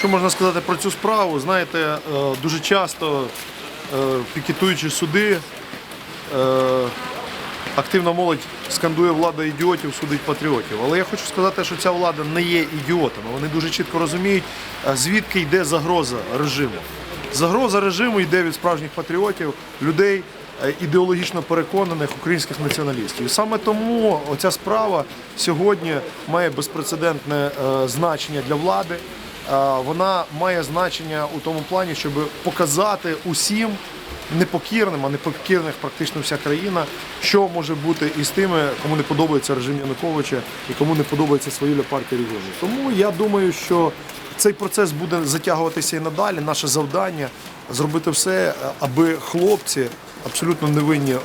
Що можна сказати про цю справу? Знаєте, е, дуже часто е, пікетуючи суди, е, активна молодь скандує влада ідіотів, судить патріотів. Але я хочу сказати, що ця влада не є ідіотами. Вони дуже чітко розуміють, звідки йде загроза режиму. Загроза режиму йде від справжніх патріотів, людей ідеологічно переконаних українських націоналістів. Саме тому оця справа сьогодні має безпрецедентне значення для влади. Е, Вона має значення у тому плані, щоб показати усім непокірним, а непокірних практично вся країна, що може бути із тими, кому не подобається режим Януковича і кому не подобається свавілля партії регіонів. Тому я думаю, що цей процес буде затягуватися і надалі. Наше завдання зробити все, аби хлопці абсолютно невинні е,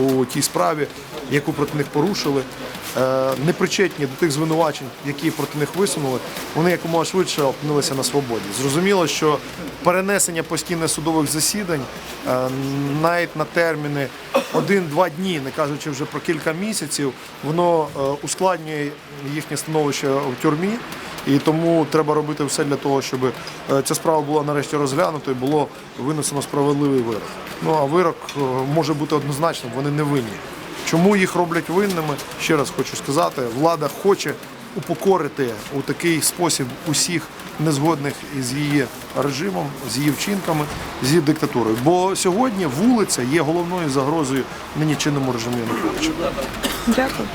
у тій справі, яку проти них порушили, е, не причетні до тих звинувачень, які проти них висунули, вони якомога швидше опинилися на свободі. Зрозуміло, що перенесення постійних судових засідань е, навіть на терміни один-два дні, не кажучи вже про кілька місяців, воно ускладнює їхнє становище в тюрмі. І тому треба робити все для того, щоб е, ця справа була нарешті розглянута і було винесено справедливий вирок. Ну а вирок е, може бути однозначним, вони не винні. Чому їх роблять винними? Ще раз хочу сказати, влада хоче упокорити у такий спосіб усіх незгодних із її режимом, з її вчинками, з її диктатурою. Бо сьогодні вулиця є головною загрозою нині чинному режиму Януковича. Дякую.